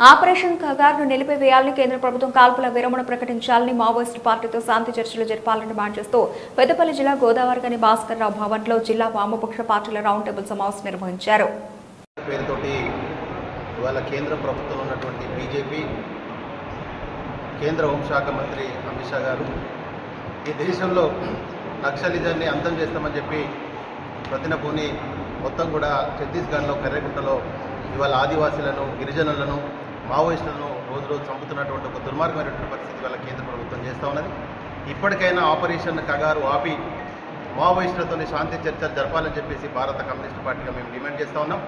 Operation కగార్ను నిలిపివేయాలని కేంద్ర ప్రభుత్వం కాల్పుల విరమణ ప్రకటించాలని మావోయిస్టు పార్టీతో శాంతి చర్చలు జరపాలని డిమాండ్ చేస్తూ పెద్దపల్లి జిల్లా గోదావరిగని భాస్కర్ రావు భవన్లో జిల్లా వామపక్ష పార్టీల రౌండ్ టేబుల్ సమావేశం నిర్వహించారు. ఇవాళ కేంద్ర ప్రభుత్వం ఉన్నటువంటి బీజేపీ కేంద్ర హోంశాఖ మంత్రి అమిత్ షా గారు ఈ దేశంలో నక్సలిజాన్ని అంతం చేస్తామని చెప్పి ప్రతినపూని మొత్తం కూడా ఛత్తీస్గఢ్లో కర్రెగుట్టలో ఇవాళ ఆదివాసీలను గిరిజనులను మావోయిస్టులను రోజు రోజు చంపుతున్నటువంటి ఒక దుర్మార్గమైనటువంటి పరిస్థితి వల్ల కేంద్ర ప్రభుత్వం చేస్తూ ఉన్నది. ఇప్పటికైనా ఆపరేషన్ కగారు ఆపి మావోయిస్టులతో శాంతి చర్చలు జరపాలని చెప్పేసి భారత కమ్యూనిస్ట్ పార్టీగా మేము డిమాండ్ చేస్తూ ఉన్నాం.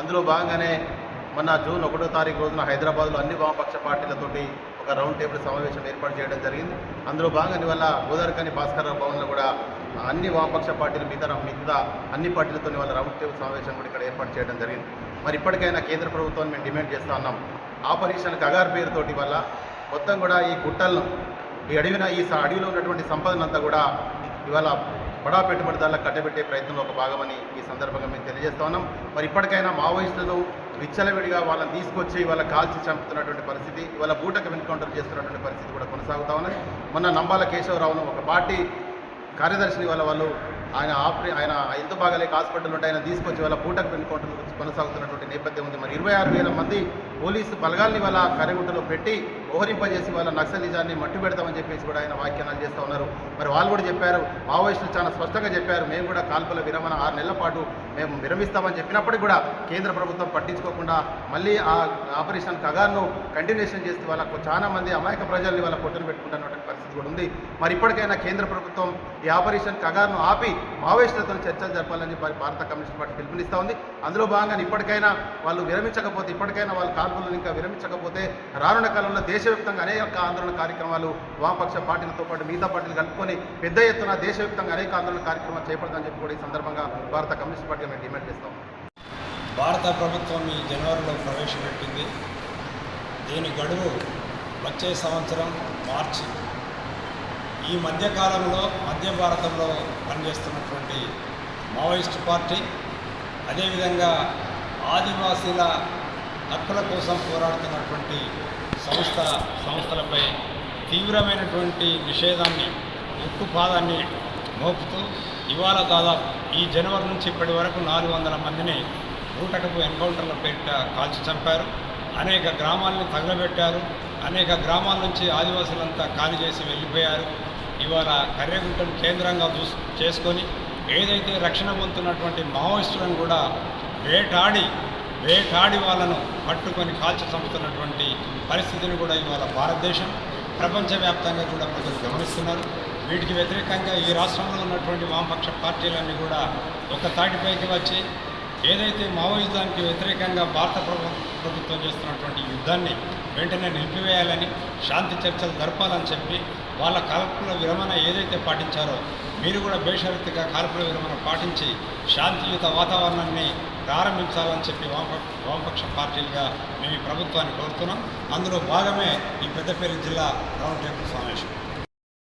అందులో భాగంగానే మొన్న జూన్ ఒకటో తారీఖు రోజున హైదరాబాద్లో అన్ని వామపక్ష పార్టీలతోటి ఒక రౌండ్ టేబుల్ సమావేశం ఏర్పాటు చేయడం జరిగింది. అందులో భాగంగా వల్ల గోదావరికని భాస్కర్రావు భవన్లో కూడా అన్ని వామపక్ష పార్టీలు మిగతా మిగతా అన్ని పార్టీలతో వాళ్ళ రౌండ్ టేబుల్ సమావేశం కూడా ఇక్కడ ఏర్పాటు చేయడం జరిగింది. మరి ఇప్పటికైనా కేంద్ర ప్రభుత్వాన్ని మేము డిమాండ్ చేస్తూ ఉన్నాం. ఆపరేషన్ కగార్ పేరుతోటి వల్ల మొత్తం కూడా ఈ గుట్టలను ఈ అడవిన ఈ స- అడవిలో ఉన్నటువంటి సంపదనంతా కూడా ఇవాళ బడా పెట్టుబడిదారులకు కట్టబెట్టే ప్రయత్నంలో ఒక భాగమని ఈ సందర్భంగా మేము తెలియజేస్తా ఉన్నాం. మరి ఇప్పటికైనా మావోయిస్టులు విచ్చలవిడిగా వాళ్ళని తీసుకొచ్చి వాళ్ళ కాల్చి చంపుతున్నటువంటి పరిస్థితి ఇవాళ బూటకు ఎన్కౌంటర్ చేస్తున్నటువంటి పరిస్థితి కూడా కొనసాగుతా ఉన్నది. మొన్న నంబాల కేశవరావును ఒక పార్టీ కార్యదర్శిని వాళ్ళ వాళ్ళు ఆయన ఆపరే ఆయన ఎంత బాగాలేక హాస్పిటల్ ఉంటే ఆయన తీసుకొచ్చి వాళ్ళ పూటకు ఎన్కౌంటర్ కొనసాగుతున్నటువంటి నేపథ్యం ఉంది. మరి ఇరవై ఆరు వేల మంది పోలీసు బలగాల్ని వాళ్ళ కరెగుంటలో పెట్టి ఓహరింపజేసి వాళ్ళ నక్సలిజాన్ని మట్టు పెడతామని చెప్పేసి కూడా ఆయన వ్యాఖ్యానాలు చేస్తూ ఉన్నారు. మరి వాళ్ళు కూడా చెప్పారు మావోయిస్టులు చాలా స్పష్టంగా చెప్పారు మేము కూడా కాల్పుల విరమణ ఆరు నెలల పాటు మేము విరమిస్తామని చెప్పినప్పటికీ కూడా కేంద్ర ప్రభుత్వం పట్టించుకోకుండా మళ్ళీ ఆ ఆపరేషన్ కగార్ను కంటిన్యూషన్ చేస్తే వాళ్ళకు చాలా మంది అమాయక ప్రజల్ని వాళ్ళ పొట్టును పెట్టుకుంటున్నటువంటి పరిస్థితి. కూడా ఉంది. మరి ఇప్పటికైనా కేంద్ర ప్రభుత్వం ఈ ఆపరేషన్ కగార్ను ఆపి మావోయిస్టులతో చర్చలు జరపాలని చెప్పి భారత కమ్యూనిస్ట్ పార్టీ పిలుపునిస్తూ ఉంది. అందులో భాగంగా ఇప్పటికైనా వాళ్ళు విరమించకపోతే ఇప్పటికైనా వాళ్ళ కాల్పులను ఇంకా విరమించకపోతే రానున్న కాలంలో దేశవ్యాప్తంగా అనేక ఆందోళన కార్యక్రమాలు వామపక్ష పార్టీలతో పాటు మిగతా పార్టీలు కలుపుకొని పెద్ద ఎత్తున దేశవ్యాప్తంగా అనేక ఆందోళన కార్యక్రమాలు చేపడతామని చెప్పి కూడా ఈ సందర్భంగా భారత కమ్యూనిస్ట్ పార్టీ మేము డిమాండ్ చేస్తాం భారత ప్రభుత్వం ఈ జనవరిలో ప్రవేశపెట్టింది. దీని గడువు వచ్చే సంవత్సరం మార్చి ఈ మధ్యకాలంలో మధ్య భారతంలో పనిచేస్తున్నటువంటి మావోయిస్ట్ పార్టీ అదేవిధంగా ఆదివాసీల హక్కుల కోసం పోరాడుతున్నటువంటి సంస్థ సంస్థలపై తీవ్రమైనటువంటి నిషేధాన్ని ఉక్కుపాదాన్ని మోపుతూ ఇవాళ దాదాపు ఈ జనవరి నుంచి ఇప్పటి వరకు నాలుగు వందల మందిని ఊటకపు ఎన్కౌంటర్ల పేరిట కాల్చి చంపారు. అనేక గ్రామాలను తగలబెట్టారు. అనేక గ్రామాల నుంచి ఆదివాసులంతా ఖాళీ చేసి వెళ్ళిపోయారు. ఇవాళ కర్రెగుంటను కేంద్రంగా చూ చేసుకొని ఏదైతే రక్షణ పొందుతున్నటువంటి మావోయిస్టులను కూడా వేటాడి వేటాడి వాళ్ళను పట్టుకొని కాల్చి చంపుతున్నటువంటి పరిస్థితిని కూడా ఇవాళ భారతదేశం ప్రపంచవ్యాప్తంగా కూడా ప్రజలు గమనిస్తున్నారు. వీటికి వ్యతిరేకంగా ఈ రాష్ట్రంలో ఉన్నటువంటి వామపక్ష పార్టీలన్నీ కూడా ఒక తాటిపైకి వచ్చి ఏదైతే మావోయిజానికి వ్యతిరేకంగా భారత ప్రభుత్వం చేస్తున్నటువంటి యుద్ధాన్ని వెంటనే నిలిపివేయాలని శాంతి చర్చలు జరపాలని చెప్పి వాళ్ళ కాల్పుల విరమణ ఏదైతే పాటించారో మీరు కూడా బేషరతుగా కాల్పుల విరమణ పాటించి శాంతియుత వాతావరణాన్ని ప్రారంభించాలని చెప్పి వామపక్ష వామపక్ష పార్టీలుగా మేము ఈ ప్రభుత్వాన్ని కోరుతున్నాం. అందులో భాగమే ఈ పెద్దపల్లి జిల్లా రౌండ్ టేబుల్ సమావేశం.